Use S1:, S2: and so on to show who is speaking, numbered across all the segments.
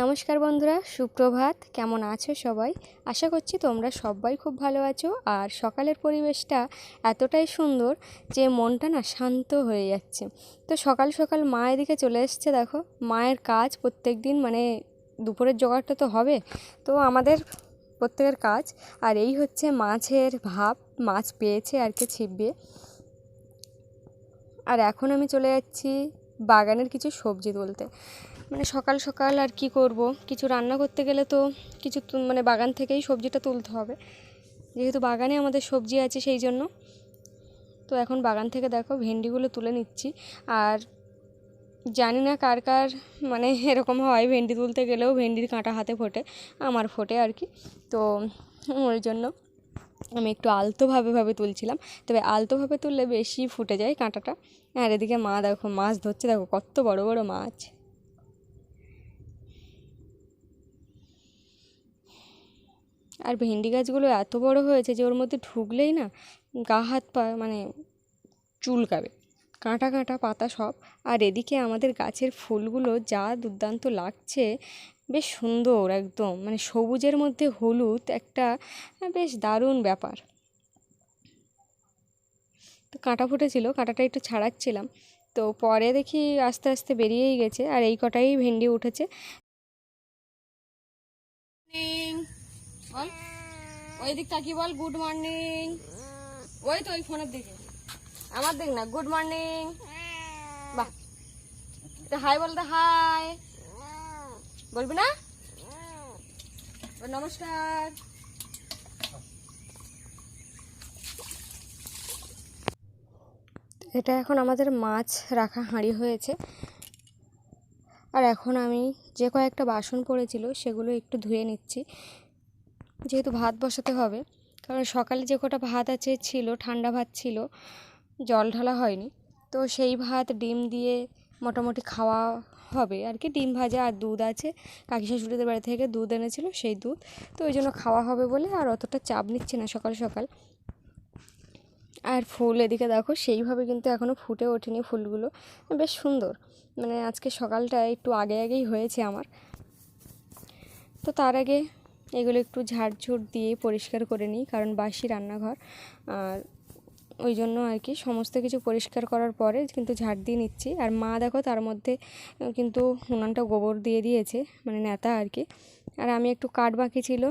S1: নমস্কার বন্ধুরা, সুপ্রভাত। কেমন আছো সবাই? আশা করছি তোমরা সবাই খুব ভালো আছো। আর সকালের পরিবেশটা এতটাই সুন্দর যে মনটা না শান্ত হয়ে যাচ্ছে। তো সকাল সকাল মা এদিকে চলে এসছে, দেখো। মায়ের কাজ প্রত্যেক দিন মানে দুপুরের জোগাড়টা তো হবে। তো আমাদের প্রত্যেকের কাজ। আর এই হচ্ছে মাছের ভাব মাছ পেয়েছে আর কি ছিপবে। আর এখন আমি চলে যাচ্ছি বাগানের কিছু সবজি তুলতে। মানে সকাল সকাল আর কি করব? কিছু রান্না করতে গেলে তো কিছু মানে বাগান থেকেই সবজিটা তুলতে হবে। যেহেতু বাগানে আমাদের সবজি আছে সেই জন্য। তো এখন বাগান থেকে দেখো ভেন্ডিগুলো তুলে নিচ্ছি। আর জানি না কার কার মানে এরকম হয় ভেন্ডি তুলতে গেলেও ভেন্ডির কাঁটা হাতে ফোটে, আমার ফোটে আর কি। তো ওই জন্য আমি একটু আলতোভাবে ভাবে তুলছিলাম। তবে আলতোভাবে তুললে বেশি ফুটে যায় কাঁটাটা। আর এদিকে মা দেখো, মাছ ধরছে, দেখো কত বড় বড় মাছ। আর ভেন্ডি গাছগুলো এত বড় হয়েছে যে ওর মধ্যে ঢুকলেই না গা হাত পা মানে চুলকাবে। কাঁটা কাঁটা পাতা সব। আর এদিকে আমাদের গাছের ফুলগুলো যা দুর্দান্ত লাগছে, বেশ সুন্দর একদম। মানে সবুজের মধ্যে হলুদ একটা বেশ দারুণ ব্যাপার। তো কাঁটা ফুটেছিল, কাঁটাটা একটু ছাড়াচ্ছিলাম। তো পরে দেখি আস্তে আস্তে বেরিয়েই গেছে। আর এই কটাই ভেন্ডি উঠেছে। বল। ওই দিক তাকিয়ে বল গুড মর্নিং ওই তো ওই ফোনের দিকে। আমার দিক না গুড মর্নিং বাহ। হাই বলতে হাই বলবি না? নমস্কার। এটা এখন আমাদের মাছ রাখা হাঁড়ি হয়েছে। আর এখন আমি যে কয়েকটা বাসন পড়েছিল সেগুলো একটু ধুয়ে নিচ্ছি। যেহেতু ভাত বসাতে হবে, কারণ সকালে যে কটা ভাত আছে ছিল, ঠান্ডা ভাত ছিল, জল ঢালা হয়নি। তো সেই ভাত ডিম দিয়ে মোটামুটি খাওয়া হবে আর কি। ডিম ভাজা আর দুধ আছে। কাকি শাশুড়িদের বাড়ি থেকে দুধ এনেছিল, সেই দুধ। তো ওই জন্য খাওয়া হবে বলে আর অতটা চাপ নিচ্ছে না সকাল সকাল। আর ফুল এদিকে দেখো, সেইভাবে কিন্তু এখনও ফুটে ওঠেনি ফুলগুলো। বেশ সুন্দর। মানে আজকে সকালটা একটু আগে আগেই হয়েছে আমার। তো তার আগে এগুলো একটু ঝাড়ঝুড় দিয়ে পরিষ্কার করে নিই, কারণ বাসি রান্নাঘর। আর ওই জন্য আর কি সমস্ত কিছু পরিষ্কার করার পরে কিন্তু ঝাড় দিয়ে নিচ্ছি। আর মা দেখো তার মধ্যে কিন্তু উনানটা গোবর দিয়ে দিয়েছে মানে নেতা আর কি। আর আমি একটু কাঠ বাকি ছিল,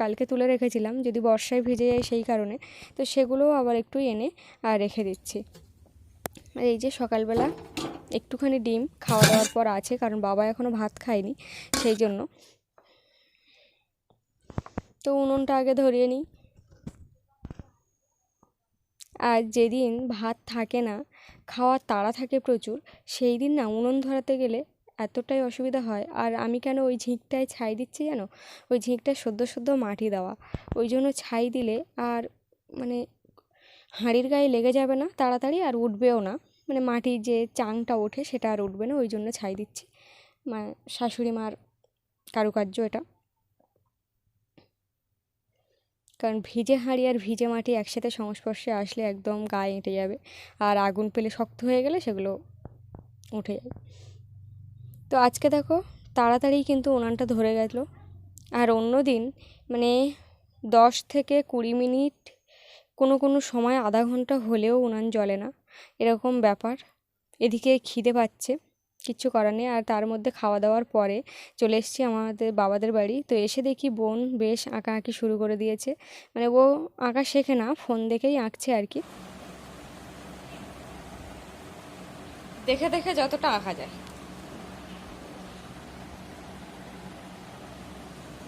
S1: কালকে তুলে রেখেছিলাম, যদি বর্ষায় ভিজে যায় সেই কারণে। তো সেগুলোও আবার একটু এনে আর রেখে দিচ্ছি। আর এই যে সকালবেলা একটুখানি ডিম খাওয়া দাওয়ার পর আছে, কারণ বাবা এখনও ভাত খায়নি, সেই জন্য। তো উনুনটা আগে ধরিয়ে নিই। আর যেদিন ভাত থাকে না, খাওয়ার তাড়া থাকে প্রচুর সেই দিন না উনুন ধরাতে গেলে এতটাই অসুবিধা হয়। আর আমি কেন ওই ঝিঁকটায় ছাই দিচ্ছি জানো? ওই ঝিঁকটায় সদ্য সদ্য মাটি দেওয়া। ওই জন্য ছাই দিলে আর মানে হাঁড়ির গায়ে লেগে যাবে না তাড়াতাড়ি আর উঠবেও না। মানে মাটির যে চাংটা ওঠে সেটা আর উঠবে না, ওই জন্য ছাই দিচ্ছি। মা, শাশুড়ি মার কারুকার্য এটা। কারণ ভিজে হাঁড়ি আর ভিজে মাটি একসাথে সংস্পর্শে আসলে একদম গায়ে এঁটে যাবে। আর আগুন পেলে শক্ত হয়ে গেলে সেগুলো উঠে যাবে। তো আজকে দেখো তাড়াতাড়ি কিন্তু উনানটা ধরে গেল। আর অন্য দিন মানে দশ থেকে কুড়ি মিনিট কোনো কোনো সময় আধা ঘণ্টা হলেও উনান জ্বলে না। এরকম ব্যাপার। এদিকে খিদে পাচ্ছে। কিচ্ছু করার নেই। আর তার মধ্যে খাওয়া দাওয়ার পরে চলে এসেছি আমাদের বাবাদের বাড়ি। তো এসে দেখি বোন বেশ আঁকা আঁকি শুরু করে দিয়েছে। মানে ও আঁকা শেখে না ফোন দেখেই আঁকছে আর কি। দেখে দেখে যতটা আঁকা যায়।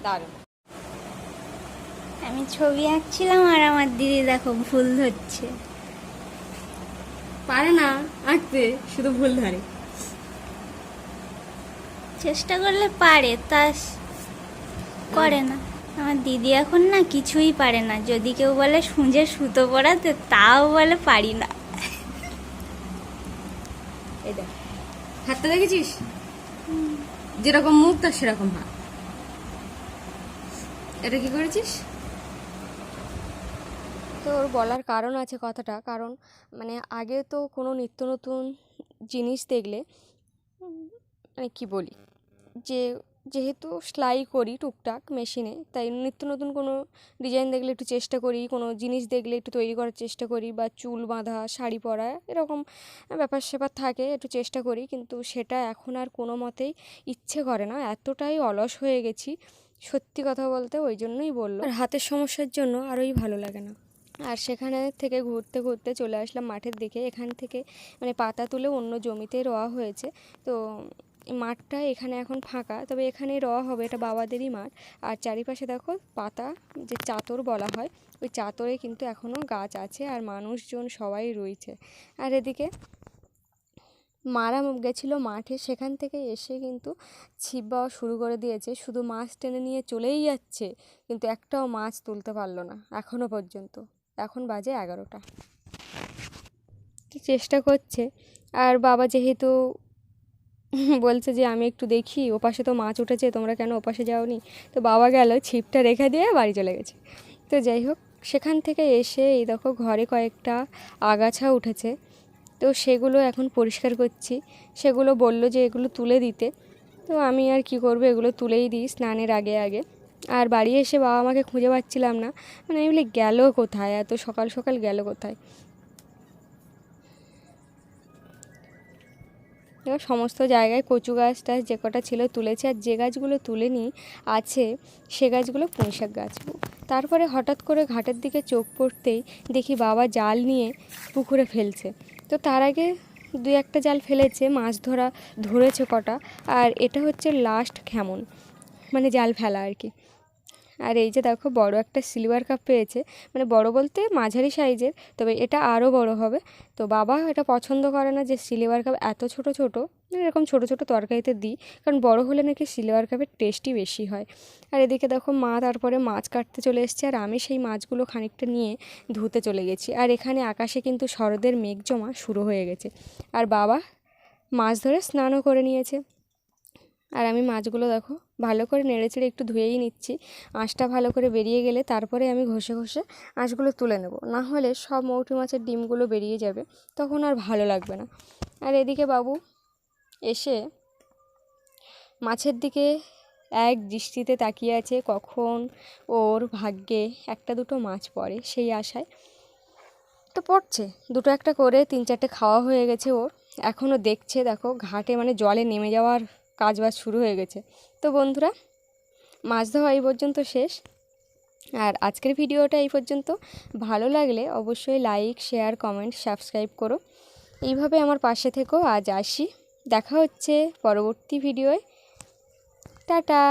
S1: দারুণ।
S2: আমি ছবি আঁকছিলাম আর আমার দিদি দেখো ভুল ধরছে।
S1: পারে না আঁকতে শুধু ভুল ধরে।
S2: চেষ্টা করলে পারে তা করে না। আমার দিদি এখন না কিছুই পারে না। যদি কেউ বলে সুঁজে সুতো পরাতে তাও বলে পারি না।
S1: দেখ হাতটা দেখেছিস? যেরকম মুখ তার সেরকম হাত। এটা কি করেছিস? তো ওর বলার কারণ আছে কথাটা। কারণ মানে আগে তো কোনো নিত্য নতুন জিনিস দেখলে মানে কি বলি? যে, যেহেতু সেলাই করি টুকটাক মেশিনে, তাই নিত্য নতুন কোনো ডিজাইন দেখলে একটু চেষ্টা করি, কোনো জিনিস দেখলে একটু তৈরি করার চেষ্টা করি বা চুল বাঁধা, শাড়ি পরা, এরকম ব্যাপার স্যাপার থাকে, একটু চেষ্টা করি, কিন্তু সেটা এখন আর কোনো মতেই ইচ্ছে করে না, এতটাই অলস হয়ে গেছি, সত্যি কথা বলতে ওই জন্যই বলল। আর হাতের সমস্যার জন্য আরোই ভালো লাগে না। আর সেখানে থেকে ঘুরতে ঘুরতে চলে আসলাম মাঠের দিকে, এখান থেকে মানে পাতা তুলে অন্য জমিতে রোয়া হয়েছে, তো মাঠটা এখানে এখন ফাঁকা, তবে এখানে রওয়া হবে, এটা বাবাদেরই মাঠ। আর চারিপাশে দেখো পাতা, যে চাতর বলা হয়, ওই চাতরে কিন্তু এখনও গাছ আছে আর মানুষজন সবাই রয়েছে। আর এদিকে মারা গেছিল মাঠে, সেখান থেকে এসে কিন্তু ছিপ বাওয়া শুরু করে দিয়েছে। শুধু মাছ টেনে নিয়ে চলেই যাচ্ছে, কিন্তু একটাও মাছ তুলতে পারল না এখনও পর্যন্ত। এখন বাজে এগারোটা। চেষ্টা করছে। আর বাবা যেহেতু বলছে যে, আমি একটু দেখি, ওপাশে তো মাছ উঠেছে, তোমরা কেন ওপাশে যাওনি? তো বাবা গেল, ছিপটা রেখে দিয়ে বাড়ি চলে গেছে। তো যাই হোক, সেখান থেকে এসে এই দেখো ঘরে কয়েকটা আগাছা উঠেছে। তো সেগুলো এখন পরিষ্কার করছি। সেগুলো বলল যে, এগুলো তুলে দিতে। তো আমি আর কি করব, এগুলো তুলেই দিই স্নানের আগে আগে। আর বাড়ি এসে বাবা আমাকে খুঁজে পাচ্ছিলাম না। মানে আমি বলি, গেল কোথায়? এত সকাল সকাল গেল কোথায়? সমস্ত জায়গায় কচু গাছ টাছ যে কটা ছিল তুলেছে, আর যে গাছগুলো তুলে নিই আছে সে গাছগুলো পুঁইশাক গাছ। তারপরে হঠাৎ করে ঘাটের দিকে চোখ পড়তেই দেখি বাবা জাল নিয়ে পুকুরে ফেলছে। তো তার আগে দু একটা জাল ফেলেছে, মাছ ধরা ধরেছে কটা, আর এটা হচ্ছে লাস্ট খেমন মানে জাল ফেলা আর কি। আর এই যে দেখো বড় একটা সিলভার কাপ পেয়েছে। মানে বড় বলতে মাঝারি সাইজের, তবে এটা আরও বড় হবে। তো বাবা এটা পছন্দ করে না যে সিলভার কাপ এত ছোট ছোট মানে এরকম ছোট ছোট তরকারিতে দিই, কারণ বড় হলে নাকি সিলভার কাপের টেস্টই বেশি হয়। আর এদিকে দেখো মা তারপরে মাছ কাটতে চলে এসছে, আর আমি সেই মাছগুলো খানিকটা নিয়ে ধুতে চলে গেছি। আর এখানে আকাশে কিন্তু শরদের মেঘ জমা শুরু হয়ে গেছে। আর বাবা মাছ ধরে স্নানও করে নিয়েছে। আর আমি মাছগুলো দেখো, ভালো করে নেড়েচেড়ে একটু ধুয়েই নিচ্ছি। আঁশটা ভালো করে বেরিয়ে গেলে তারপরে আমি ঘষে ঘষে আঁশগুলো তুলে নেব। না হলে সব মৌটি মাছের ডিমগুলো বেরিয়ে যাবে, তখন আর ভালো লাগবে না। আর এদিকে বাবু এসে মাছের দিকে এক দৃষ্টিতে তাকিয়ে আছে, কখন ওর ভাগ্যে একটা দুটো মাছ পড়ে সেই আশায়। তো পড়ছে, দুটো একটা করে, তিন চারটে খাওয়া হয়ে গেছে ওর। এখনও দেখছে, দেখো, ঘাটে মানে জলে নেমে যাওয়ার কাজ বাজ শুরু হয়ে গেছে। তো বন্ধুরা, মাছ ধোয়া এই পর্যন্ত শেষ। আর আজকের ভিডিওটা এই পর্যন্ত। ভালো লাগলে অবশ্যই লাইক শেয়ার কমেন্ট সাবস্ক্রাইব করো। এইভাবে আমার পাশে থেকেও আজ আসি। দেখা হচ্ছে পরবর্তী ভিডিওয়। টাটা!